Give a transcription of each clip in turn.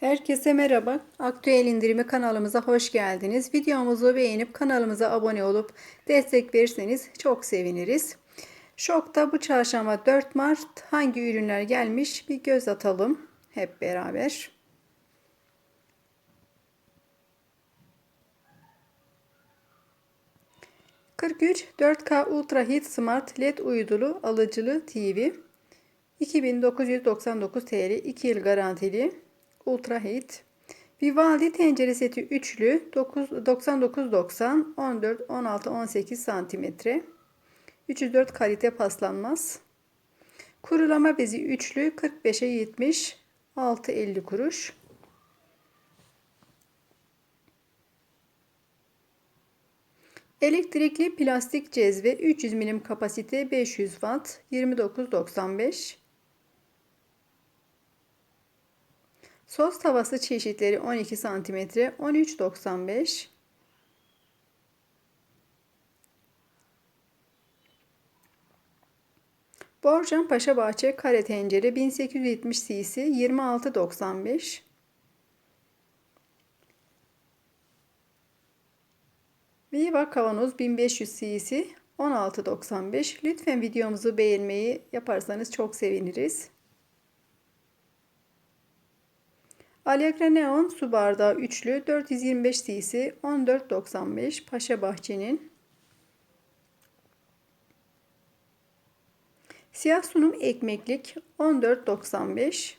Herkese merhaba. Aktüel indirimi kanalımıza hoş geldiniz. Videomuzu beğenip kanalımıza abone olup destek verirseniz çok seviniriz. Şokta bu çarşamba 4 Mart hangi ürünler gelmiş bir göz atalım hep beraber. ...43 4K Ultra Hit Smart LED uydulu alıcılı TV... ...2999 TL 2 yıl garantili... Ultra Heat. Vivaldi tencere seti üçlü 99.90 14 16 18 santimetre. 304 kalite paslanmaz. Kurulama bezi üçlü 45'e 70 6.50 kuruş. Elektrikli plastik cezve 300 milim kapasite 500 watt 29.95 Sos tavası çeşitleri 12 cm 13.95 Borcan Paşa Bahçe kare tencere 1870 cc 26.95 Viva kavanoz 1500 cc 16.95 Lütfen videomuzu beğenmeyi yaparsanız çok seviniriz. Allegra Neon su bardağı üçlü 425 cc 14.95 Paşa Bahçe'nin. Siyah sunum ekmeklik 14.95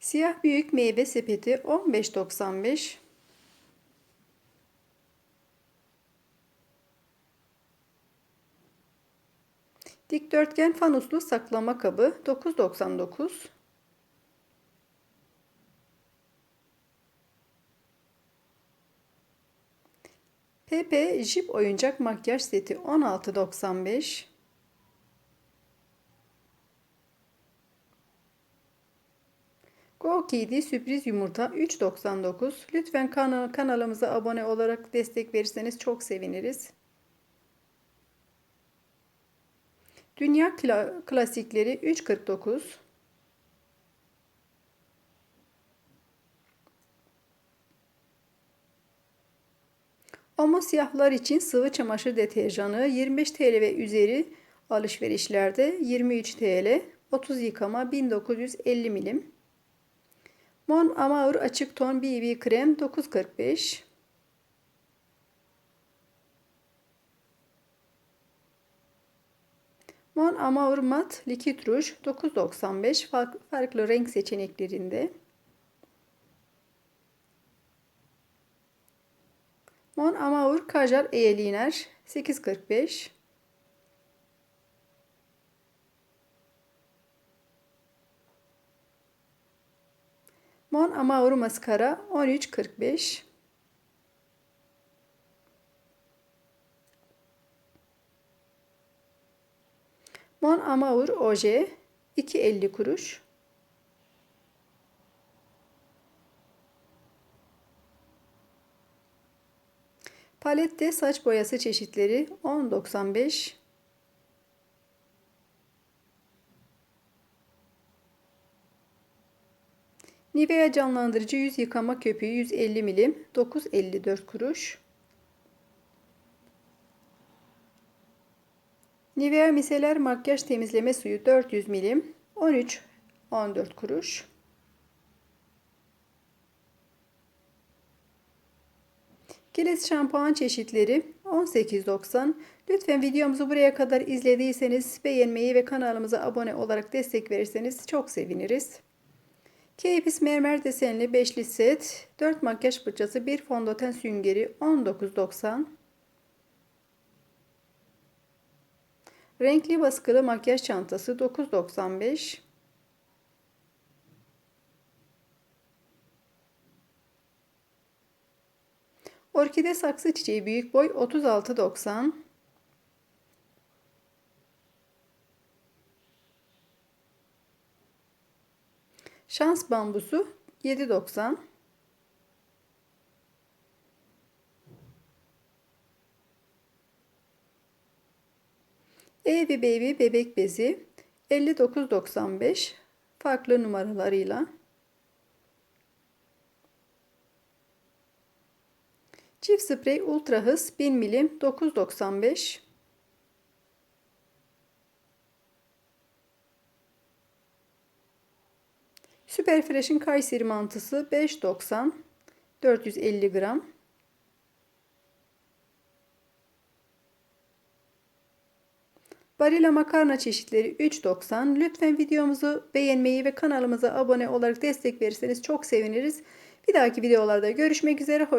Siyah büyük meyve sepeti 15.95 Dikdörtgen fanuslu saklama kabı 9.99 PP Jip oyuncak makyaj seti 16.95 Go sürpriz yumurta 3.99 Lütfen kanalımıza abone olarak destek verirseniz çok seviniriz. Dünya klasikleri 3.49 Ama siyahlar için sıvı çamaşır deterjanı 25 TL ve üzeri alışverişlerde 23 TL 30 yıkama 1950 milim. Mon Amour açık ton BB krem 9.45 Mon Amour Mat Likit Ruj 9.95 farklı renk seçeneklerinde. Mon Amour Kajar Eyeliner 8.45 Mon Amour Maskara 13.45 Mon Amour Oje 2.50 kuruş. Palette saç boyası çeşitleri 10.95 Nivea canlandırıcı yüz yıkama köpüğü 150 milim 9.54 kuruş. Nivea miseler makyaj temizleme suyu 400 milim 13 14 kuruş. Kilis şampuan çeşitleri 18.90. Lütfen videomuzu buraya kadar izlediyseniz beğenmeyi ve kanalımıza abone olarak destek verirseniz çok seviniriz. Keypis mermer desenli 5'li set, 4 makyaj fırçası, 1 fondöten süngeri 19.90. Renkli baskılı makyaj çantası 9.95. Orkide saksı çiçeği büyük boy 36.90. Şans bambusu 7.90. Baby Baby bebek bezi 59.95 farklı numaralarıyla. Çift sprey ultra hız 1000 milim 9.95 Süper Fresh'in Kayseri mantısı 5.90 450 gram. Barilla makarna çeşitleri 3.90. Lütfen videomuzu beğenmeyi ve kanalımıza abone olarak destek verirseniz çok seviniriz. Bir dahaki videolarda görüşmek üzere. Hoş